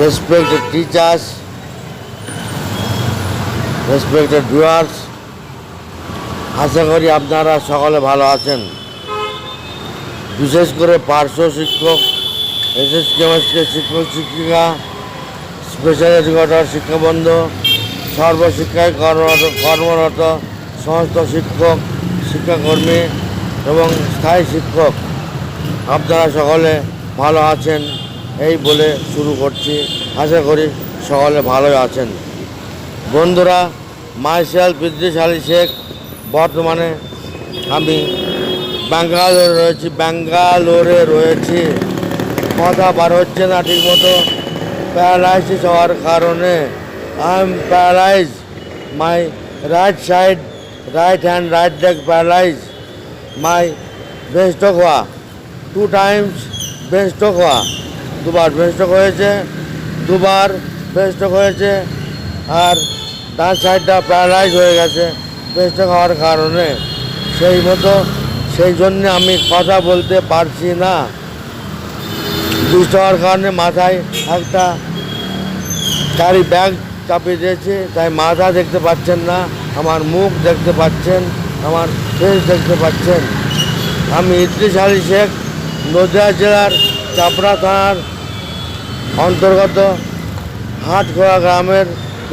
respected teachers, respected viewers, আশা করি আপনারা সকলে ভালো আছেন। বিশেষ করে পার্শ্ব শিক্ষক এসএস কেমিস্ট্রির শিক্ষক শিক্ষিকা স্পেশাল এডুকেটর শিক্ষাবন্ধু সর্বশিক্ষায় কর্মরত কর্মরত সমস্ত শিক্ষক শিক্ষাকর্মী এবং স্থায়ী শিক্ষক আপনারা সকলে ভালো আছেন। এই বলে শুরু করছি। আশা করি সকলে ভালো আছেন। বন্ধুরা মাইসেল বিদ্যুশালী শেখ, বর্তমানে আমি ব্যাঙ্গালোরে রয়েছি ব্যাঙ্গালোরে রয়েছি। কথা বার হচ্ছে না ঠিকমতো। প্যারালাইসিস হওয়ার কারণে। I am paralyse my right side right hand right leg paralyse my বেস্টক হওয়া টু টাইমস বেস্টক হওয়া দুবার বেস্টক হয়েছে, দুবার বেস্টক হয়েছে, আর ডান সাইডটা প্যারালাইজ হয়ে গেছে বেস্টক হওয়ার কারণে। সেই মতো, সেই জন্য আমি কথা বলতে পারছি না। দুষ্ট হওয়ার কারণে মাথায় একটা গাড়ি ব্যাগ চাপিয়ে দিয়েছে, তাই মাথা দেখতে পাচ্ছেন না, আমার মুখ দেখতে পাচ্ছেন, আমার ফেস দেখতে পাচ্ছেন। আমি ইদ্রিস আলী শেখ, নদিয়া জেলার চাপড়া থানার অন্তর্গত হাটখোলা গ্রামের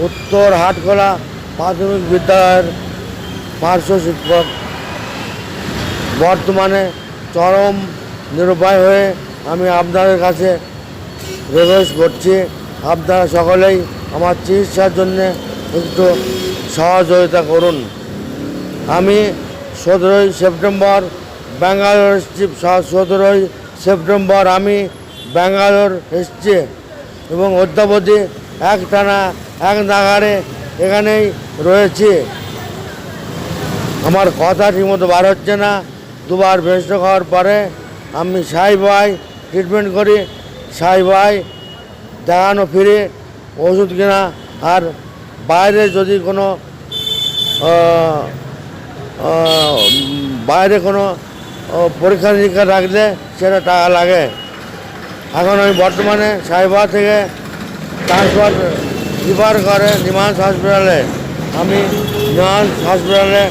উত্তর হাটখোলা প্রাথমিক বিদ্যালয়ের পার্শ্ব শিক্ষক। বর্তমানে চরম নিরুপায় হয়ে আমি আপনাদের কাছে রিকোয়েস্ট করছি। আপনারা সকলেই আমার চিকিৎসার জন্য একটু সহযোগিতা করুন। আমি সতেরোই সেপ্টেম্বর ব্যাঙ্গালোর সতেরোই সেপ্টেম্বর আমি ব্যাঙ্গালোর এসছি এবং অদ্যাবধি এক টানা এক নাগারে এখানেই রয়েছি। আমার কথা ঠিকমতো বার হচ্ছে না। দুবার বেস্ট খাওয়ার পরে আমি সাই ভাই ট্রিটমেন্ট করি। সাই ভাই দেখানো ফিরে ওষুধ কেনা। আর বাইরে যদি কোনো বাইরে কোনো পরীক্ষা নিরীক্ষা রাখলে সেটা টাকা লাগে। এখন আমি বর্তমানে সাইবা থেকে ট্রান্সফার রিফার করে নিমান্স হসপিটালে। আমি নিমান্স হসপিটালে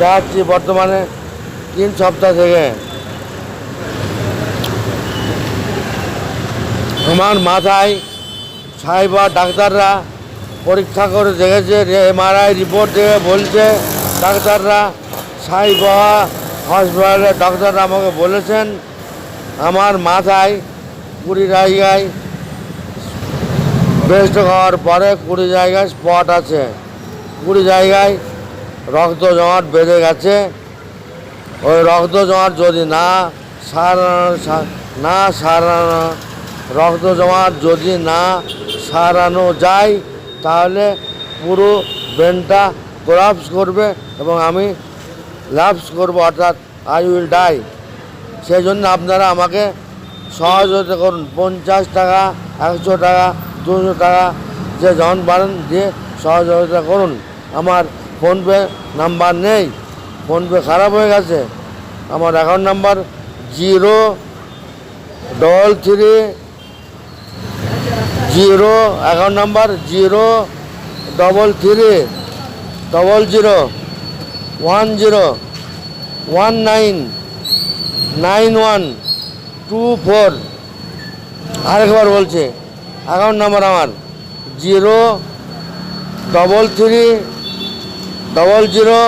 যাচ্ছি বর্তমানে তিন সপ্তাহ থেকে। আমার মাথায় সাইবা ডাক্তাররা পরীক্ষা করে দেখেছে এমআরআই রিপোর্ট দেখে বলছে, ডাক্তাররা সাইবা হসপিটালের ডাক্তাররা আমাকে বলেছেন, আমার মাথায় কুড়ি জায়গায় বেস্ট খাওয়ার পরে কুড়ি জায়গায় স্পট আছে। কুড়ি জায়গায় রক্ত জমাট বেঁধে গেছে। ওই রক্ত জমাট যদি না সারানো না সারানো, রক্ত জমাট যদি না সারানো যায়, তাহলে পুরো ব্রেনটা কোলাপস করবে এবং আমি ল্যাপস করব, অর্থাৎ আই উইল ডাই সেই জন্য আপনারা আমাকে সহযোগিতা করুন। পঞ্চাশ টাকা, একশো টাকা, দুশো টাকা, যে জন পারেন দিয়ে সহযোগিতা করুন। আমার ফোনপে নাম্বার নেই। ফোনপে খারাপ হয়ে গেছে। আমার account number zero double three zero account number zero double three double zero one zero one nine nine one. Two four. আরেকবার বলছে অ্যাকাউন্ট নাম্বার আমার। Zero double three double zero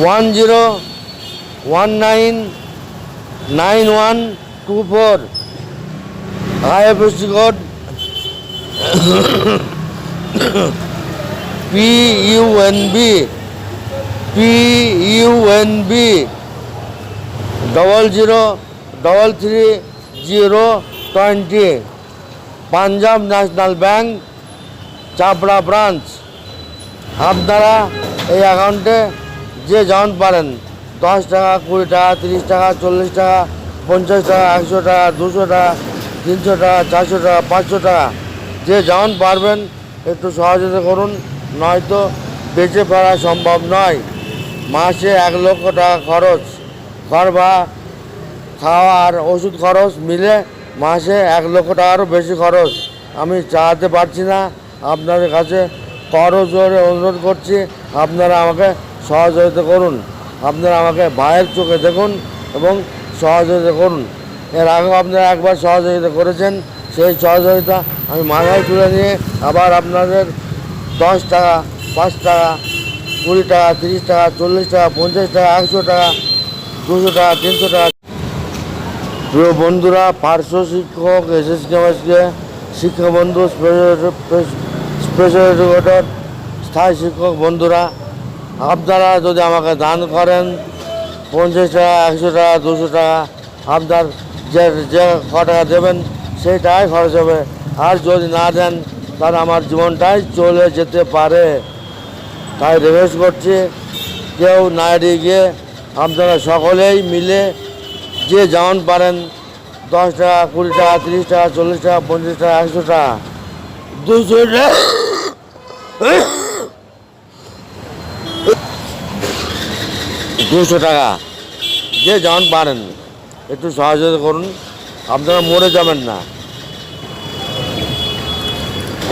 one zero one nine nine one two four IFSC code P U N B P U N B double zero double three zero twenty Punjab National Bank Chapra branch আপনারা এই অ্যাকাউন্টে যে যেমন পারেন, দশ টাকা, কুড়ি টাকা, তিরিশ টাকা, চল্লিশ টাকা, পঞ্চাশ টাকা, একশো টাকা, দুশো টাকা, তিনশো টাকা, চারশো টাকা, পাঁচশো টাকা, যে যেমন পারবেন, একটু সহযোগিতা করুন, নয়তো বেঁচে ফেরা সম্ভব নয়। মাসে এক লক্ষ টাকা খরচ। ঘর বা খাওয়া আর ওষুধ খরচ মিলে মাসে এক লক্ষ টাকারও বেশি খরচ। আমি চালাতে পারছি না। আপনাদের কাছে করজোরে অনুরোধ করছি, আপনারা আমাকে সহযোগিতা করুন। আপনারা আমাকে ভাইয়ের চোখে দেখুন এবং সহযোগিতা করুন। এর আগেও আপনারা একবার সহযোগিতা করেছেন, সেই সহযোগিতা আমি মাথায় তুলে নিয়ে আবার আপনাদের দশ টাকা, পাঁচ টাকা, কুড়ি টাকা, তিরিশ টাকা, চল্লিশ টাকা, পঞ্চাশ টাকা, একশো টাকা, দুশো টাকা, তিনশো টাকা প্রিয় বন্ধুরা, পার্শ্ব শিক্ষক এস এসএস কেমাসকে শিক্ষাবন্ধু স্পেশাল এডুকেটর স্থায়ী শিক্ষক বন্ধুরা, আপনারা যদি আমাকে দান করেন, পঞ্চাশ টাকা, একশো টাকা, দুশো টাকা, আপনার যে যে ক টাকা দেবেন সেই টাকাই খরচ হবে। আর যদি না দেন, তাহলে আমার জীবনটাই চলে যেতে পারে। তাই রিকোয়েস্ট করছি, কেউ না এড়িয়ে গিয়ে আপনারা সকলেই মিলে যে যেমন পারেন দশ টাকা, কুড়ি টাকা, তিরিশ টাকা, চল্লিশ টাকা, পঞ্চাশ টাকা, একশো টাকা। দুশো টাকা দুশো টাকা। যে যেমন পারেন, একটু সহযোগিতা করুন, আপনারা মরে যাবেন না।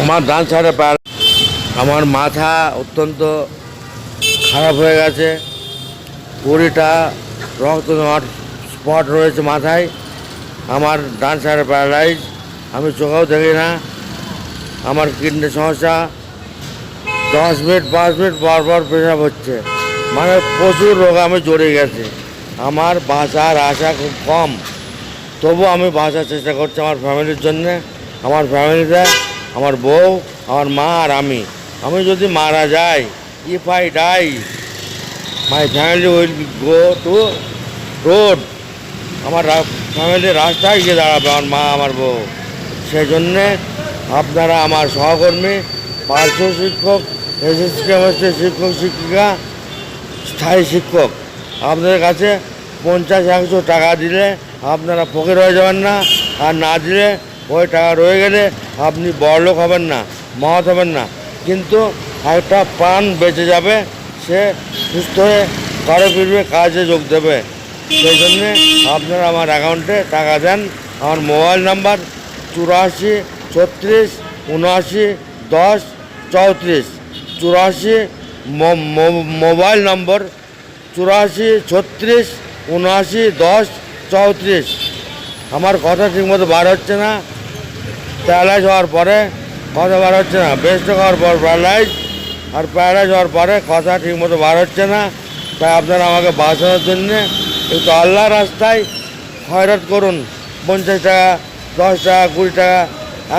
আমার ডান সাইডে পার আমার মাথা অত্যন্ত খারাপ হয়ে গেছে। কুড়িটা রক্ত নেওয়ার স্পট রয়েছে মাথায়। আমার ডান সাইডে প্যারালাইজ। আমি চোখেও দেখি না। আমার কিডনি সমস্যা। দশ মিনিট, পাঁচ মিনিট পর পেশাব হচ্ছে। মানে প্রচুর রোগ আমি জড়িয়ে গেছি। আমার বাঁচার আশা খুব কম। তবু আমি বাঁচার চেষ্টা করছি আমার ফ্যামিলির জন্যে, আমার ফ্যামিলিতে, আমার বউ, আমার মা আর আমি। আমি যদি মারা যাই if I die my family will go to road আমার ফ্যামিলির রাস্তায় গিয়ে দাঁড়াবে আমার মা, আমার বউ। সেই জন্যে আপনারা আমার সহকর্মী, পার্শ্ব শিক্ষক এসএসসি কেমিস্ট্রি শিক্ষক, শিক্ষিকা, স্থায়ী শিক্ষক, আপনাদের কাছে পঞ্চাশ, একশো টাকা দিলে আপনারা ফকির হয়ে যাবেন না। আর না দিলে ওই টাকা রয়ে গেলে আপনি বড়লোক হবেন না, মহৎ হবেন না। কিন্তু একটা প্রাণ বেঁচে যাবে, সে সুস্থ হয়ে ঘরে ফিরবে, কাজে যোগ দেবে। সেই জন্যে আপনারা আমার অ্যাকাউন্টে টাকা দেন। আমার মোবাইল নাম্বার চুরাশি, ছত্রিশ, উনআশি, দশ, চৌত্রিশ। চুরাশি মোবাইল নম্বর চুরাশি, ছত্রিশ, উনআশি, দশ, চৌত্রিশ। আমার কথা ঠিকমতো বার হচ্ছে না। প্যারালাইজ হওয়ার পরে কথা বার হচ্ছে না। বেস্ট হওয়ার পর প্যারালাইজ। আর প্যারালাইজ হওয়ার পরে কথা ঠিকমতো বার হচ্ছে না। তাই আপনারা আমাকে বাঁচানোর জন্যে একটু আল্লাহ রাস্তায় খয়রাত করুন। পঞ্চাশ টাকা, দশ টাকা, কুড়ি টাকা,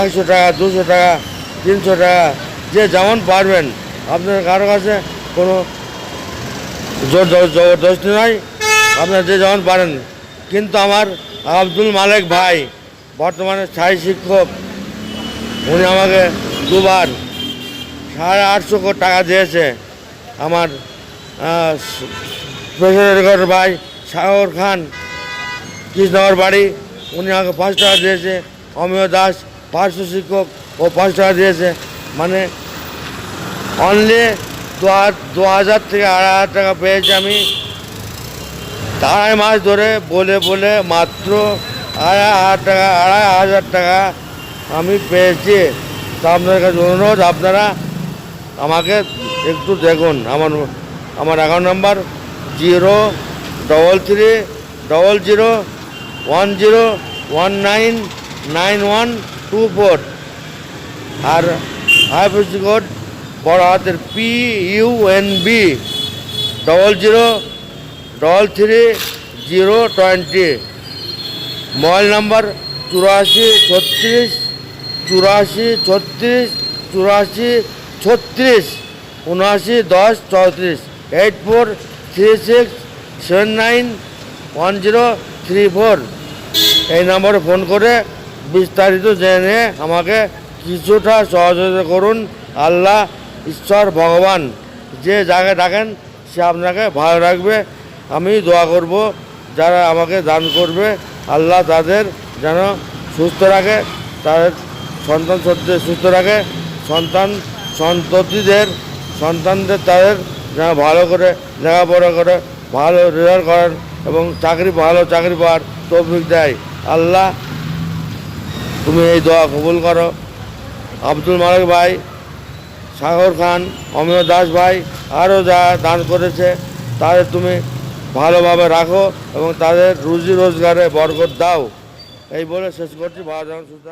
একশো টাকা, দুশো টাকা, তিনশো টাকা, যে যেমন পারবেন। আপনার কারও কাছে কোনো জোর জবরদস্তি নয় আপনার যে যেমন পারেন। কিন্তু আমার আব্দুল মালিক ভাই, বর্তমানে স্থায়ী শিক্ষক, উনি আমাকে দুবার সাড়ে আটশো টাকা দিয়েছে। আমার প্রেসিডেন্ট ভাই সাগর খান, কৃষ্ণনগর বাড়ি, উনি আমাকে পাঁচ টাকা দিয়েছে, অমিয় দাস, পার্শ্ব শিক্ষক, ও পাঁচ টাকা দিয়েছে। মানে অনলি দু হাজার থেকে আড়াই হাজার টাকা পেয়েছি আমি। আড়াই মাস ধরে বলে বলে মাত্র আড়াই হাজার টাকা, আড়াই হাজার টাকা আমি পেয়েছি। তা আপনাদের কাছে অনুরোধ, আপনারা আমাকে একটু দেখুন। আমার আমার account number zero double three double zero one zero one nine nine one two four আর আইএফএসি কোড বড় হাতের P U N B double zero double three zero twenty mobile number চুরাশি ছত্রিশ চুরাশি ছত্রিশ চুরাশি ছত্রিশ, উনআশি দশ চৌত্রিশ eight four three six seven nine one zero three four এই নম্বরে ফোন করে বিস্তারিত জেনে আমাকে কিছুটা সহযোগিতা করুন। আল্লাহ, ঈশ্বর, ভগবান, যে জায়গায় ডাকেন সে আপনাকে ভালো রাখবে। আমি দোয়া করব, যারা আমাকে দান করবে, আল্লাহ তাদের যেন সুস্থ রাখে, তাদের সন্তান সত্যি সুস্থ রাখে, সন্তান সন্ততিদের, সন্তানদের তাদের যেন ভালো করে লেখাপড়া করে ভালো রেজাল্ট করেন এবং চাকরি, ভালো চাকরি পাওয়ার তৌফিক দেয়। আল্লাহ, তুমি এই দোয়া কবুল করো। আব্দুল মালিক ভাই, সাগর খান, অমিয় দাস ভাই আরও যা দান করেছে, তাদের তুমি ভালোভাবে রাখো এবং তাদের রুজি রোজগারে বরকত দাও। এই বলে শেষ করছি। ভালো থাকুন, সুস্থ